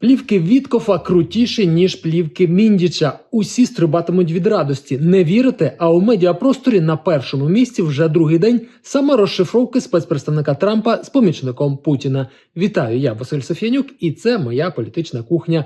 Плівки Віткофа крутіші, ніж плівки Міндіча. Усі стрибатимуть від радості. Не вірите? А у медіапросторі на першому місці вже другий день саме розшифровки спецпредставника Трампа з помічником Путіна. Вітаю, я Василь Софіянюк, і це моя політична кухня.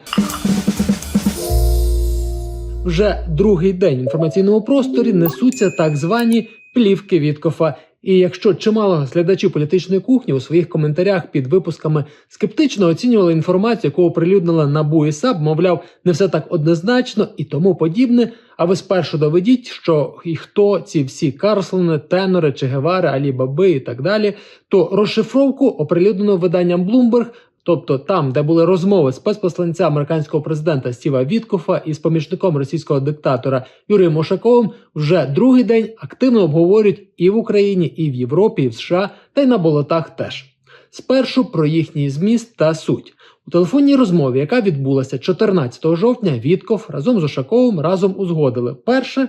Вже другий день в інформаційному просторі несуться так звані плівки Віткофа. І якщо чимало глядачів політичної кухні у своїх коментарях під випусками скептично оцінювали інформацію, яку оприлюднила НАБУ і САП, мовляв, не все так однозначно і тому подібне. А ви спершу доведіть, що і хто ці всі Карслени, Тенори, Чегевари, Алі Баби і так далі, то розшифровку оприлюднено виданням Bloomberg Тобто там, де були розмови спецпосланця американського президента Стіва Віткофа із помічником російського диктатора Юрієм Ошаковим, вже другий день активно обговорюють і в Україні, і в Європі, і в США, та й на болотах теж. Спершу про їхній зміст та суть. У телефонній розмові, яка відбулася 14 жовтня, Вітков разом з Ошаковим разом узгодили. Перше,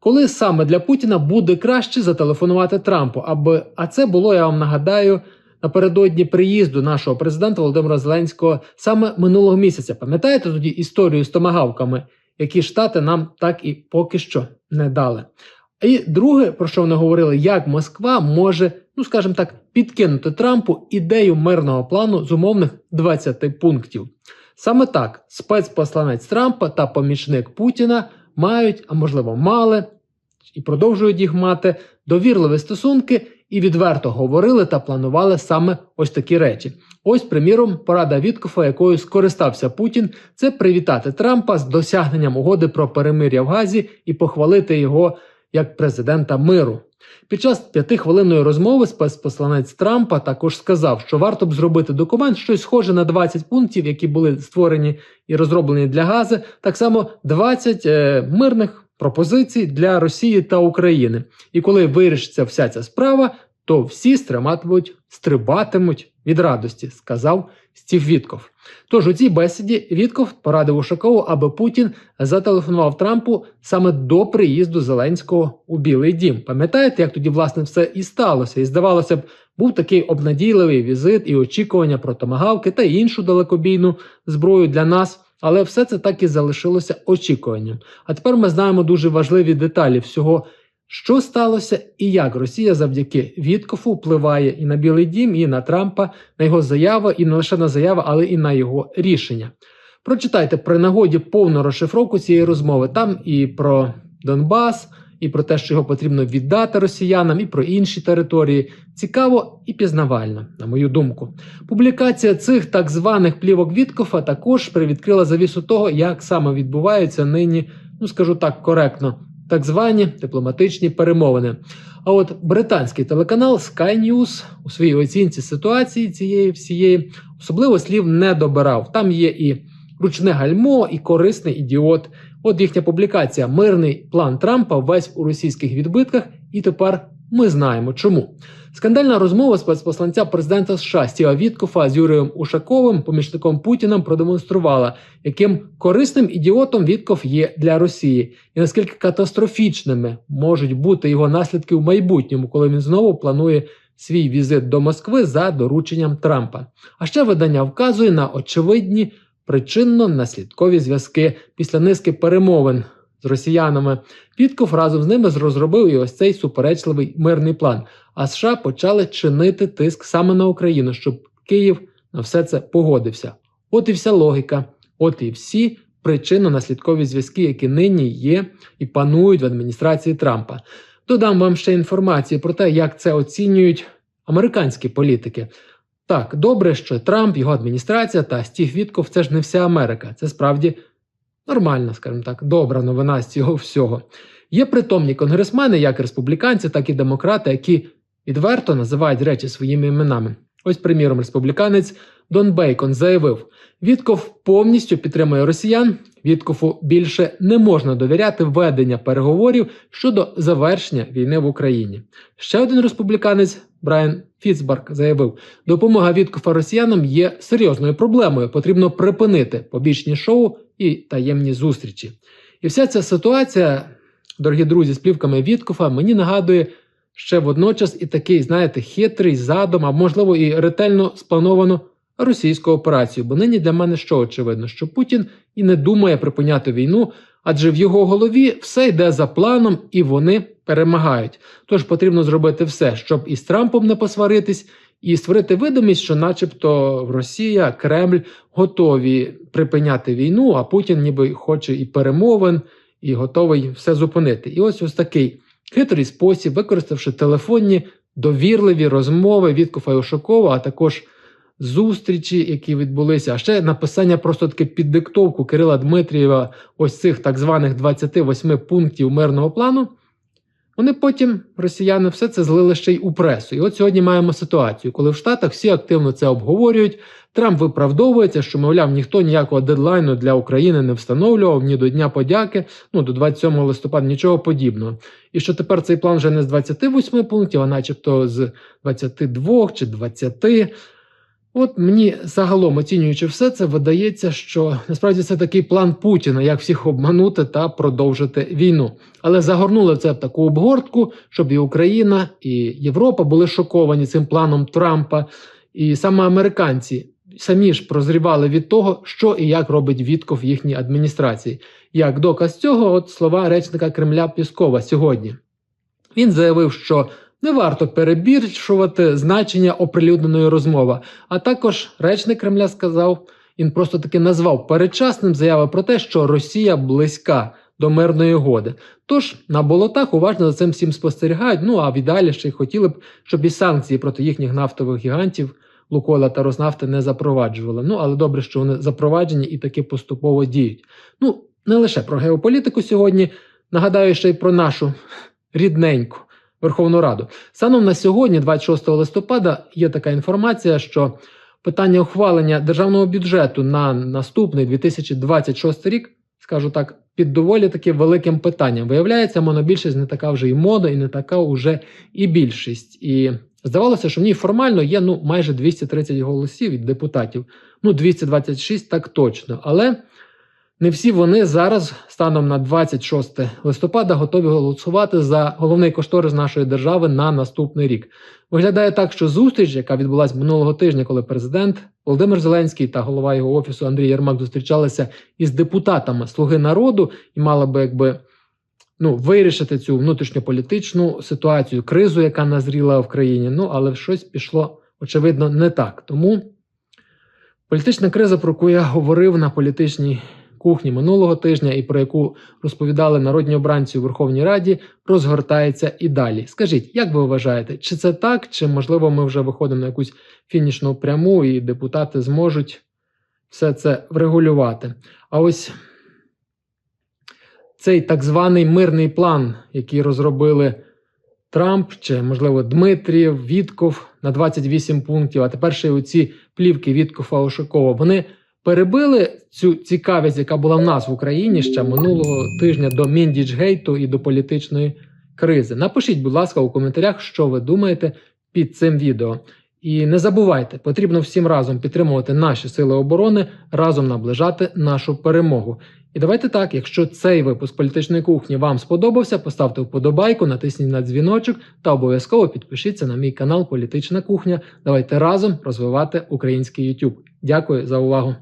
коли саме для Путіна буде краще зателефонувати Трампу, аби а це було, я вам нагадаю напередодні приїзду нашого президента Володимира Зеленського саме минулого місяця. Пам'ятаєте тоді історію з томагавками, які штати нам так і поки що не дали. І друге, про що вони говорили, як Москва може, ну скажімо так, підкинути Трампу ідею мирного плану з умовних 20 пунктів. Саме так спецпосланець Трампа та помічник Путіна мають, а можливо, мали і продовжують їх мати довірливі стосунки і відверто говорили та планували саме ось такі речі. Ось, приміром, порада Віткофа, якою скористався Путін, це привітати Трампа з досягненням угоди про перемир'я в Газі і похвалити його як президента миру. Під час п'ятихвилинної розмови спецпосланець Трампа також сказав, що варто б зробити документ щось схоже на 20 пунктів, які були створені і розроблені для Гази, так само 20 е, мирних пропозицій для Росії та України. І коли вирішиться вся ця справа, то всі стриматимуть, стрибатимуть від радості, сказав Стів Вітков. Тож у цій бесіді Вітков порадив Ушакову, аби Путін зателефонував Трампу саме до приїзду Зеленського у Білий Дім. Пам'ятаєте, як тоді власне все і сталося? І здавалося б, був такий обнадійливий візит і очікування про томагавки та іншу далекобійну зброю для нас. Але все це так і залишилося очікуванням. А тепер ми знаємо дуже важливі деталі всього, що сталося і як Росія завдяки Віткофу впливає і на Білий Дім, і на Трампа, на його заяви, і не лише на заяви, але і на його рішення. Прочитайте при нагоді повну розшифровку цієї розмови. Там і про Донбас, і про те, що його потрібно віддати росіянам, і про інші території. Цікаво і пізнавально, на мою думку. Публікація цих так званих плівок Віткофа також привідкрила завісу того, як саме відбуваються нині, ну скажу так коректно, так звані дипломатичні перемовини. А от британський телеканал Sky News у своїй оцінці ситуації цієї всієї особливо слів не добирав. Там є і ручне гальмо, і корисний ідіот. От їхня публікація Мирний план Трампа весь у російських відбитках, і тепер ми знаємо чому. Скандальна розмова спецпосланця президента США Стіва Віткофа з Юрієм Ушаковим, помічником Путіна, продемонструвала, яким корисним ідіотом Вітков є для Росії, і наскільки катастрофічними можуть бути його наслідки в майбутньому, коли він знову планує свій візит до Москви за дорученням Трампа. А ще видання вказує на очевидні причинно-наслідкові зв'язки після низки перемовин з росіянами. Вітков разом з ними розробив і ось цей суперечливий мирний план. А США почали чинити тиск саме на Україну, щоб Київ на все це погодився. От і вся логіка, от і всі причинно-наслідкові зв'язки, які нині є і панують в адміністрації Трампа. Додам вам ще інформацію про те, як це оцінюють американські політики. Так, добре, що Трамп, його адміністрація та Стів Вітков це ж не вся Америка. Це справді нормальна, скажімо так, добра новина з цього всього. Є притомні конгресмени, як республіканці, так і демократи, які відверто називають речі своїми іменами. Ось, приміром, республіканець Дон Бейкон заявив: Вітков повністю підтримує росіян. Віткофу більше не можна довіряти ведення переговорів щодо завершення війни в Україні. Ще один республіканець Брайан Фіцбарк заявив, допомога Віткофа росіянам є серйозною проблемою. Потрібно припинити побічні шоу і таємні зустрічі. І вся ця ситуація, дорогі друзі, з плівками Віткофа мені нагадує ще водночас і такий, знаєте, хитрий задум, а можливо і ретельно сплановану російську операцію. Бо нині для мене що очевидно, що Путін і не думає припиняти війну, адже в його голові все йде за планом і вони перемагають. Тож потрібно зробити все, щоб із Трампом не посваритись, і створити видимість, що, начебто, Росія, Кремль готові припиняти війну, а Путін ніби хоче і перемовин, і готовий все зупинити. І ось ось такий хитрий спосіб, використавши телефонні довірливі розмови від Кофайошокова, а також зустрічі, які відбулися, а ще написання просто таки під диктовку Кирила Дмитрієва, ось цих так званих 28 пунктів мирного плану. Вони потім, росіяни, все це злили ще й у пресу. І от сьогодні маємо ситуацію, коли в Штатах всі активно це обговорюють. Трамп виправдовується, що, мовляв, ніхто ніякого дедлайну для України не встановлював ні до Дня подяки, ну до 27 листопада, нічого подібного. І що тепер цей план вже не з 28 пунктів, а начебто з 22 чи 20. От мені загалом оцінюючи все це, видається, що насправді це такий план Путіна, як всіх обманути та продовжити війну. Але загорнули це в таку обгортку, щоб і Україна, і Європа були шоковані цим планом Трампа, і саме американці самі ж прозрівали від того, що і як робить Вітков їхній адміністрації. Як доказ цього, от слова речника Кремля Піскова сьогодні. Він заявив, що не варто перебільшувати значення оприлюдненої розмови. А також речник Кремля сказав, він просто таки назвав передчасним заяви про те, що Росія близька до мирної угоди. Тож на болотах уважно за цим всім спостерігають. Ну а в ідеалі ще й хотіли б, щоб і санкції проти їхніх нафтових гігантів Лукойла та Роснафти не запроваджували. Ну але добре, що вони запроваджені і таки поступово діють. Ну не лише про геополітику сьогодні. Нагадаю ще й про нашу рідненьку. Верховну Раду. Станом на сьогодні, 26 листопада, є така інформація, що питання ухвалення державного бюджету на наступний 2026 рік, скажу так, під доволі таки великим питанням. Виявляється, монобільшість не така вже і мода, і не така вже і більшість. І здавалося, що в ній формально є ну майже 230 голосів від депутатів. Ну, 226 так точно. Але. Не всі вони зараз, станом на 26 листопада, готові голосувати за головний кошторис нашої держави на наступний рік. Виглядає так, що зустріч, яка відбулася минулого тижня, коли президент Володимир Зеленський та голова його офісу Андрій Єрмак зустрічалися із депутатами Слуги народу і мала би якби ну, вирішити цю внутрішньополітичну ситуацію, кризу, яка назріла в країні. Ну але щось пішло очевидно не так. Тому політична криза, про яку я говорив на політичній кухні минулого тижня і про яку розповідали народні обранці у Верховній Раді, розгортається і далі. Скажіть, як ви вважаєте, чи це так, чи можливо ми вже виходимо на якусь фінішну пряму, і депутати зможуть все це врегулювати? А ось цей так званий мирний план, який розробили Трамп чи, можливо, Дмитрів, Вітков на 28 пунктів, а тепер ще й оці плівки Віткова Ошакова, вони перебили цю цікавість, яка була в нас в Україні ще минулого тижня до Міндічгейту і до політичної кризи. Напишіть, будь ласка, у коментарях, що ви думаєте під цим відео. І не забувайте, потрібно всім разом підтримувати наші сили оборони, разом наближати нашу перемогу. І давайте так, якщо цей випуск політичної кухні вам сподобався, поставте вподобайку, натисніть на дзвіночок та обов'язково підпишіться на мій канал Політична Кухня. Давайте разом розвивати український YouTube. Дякую за увагу.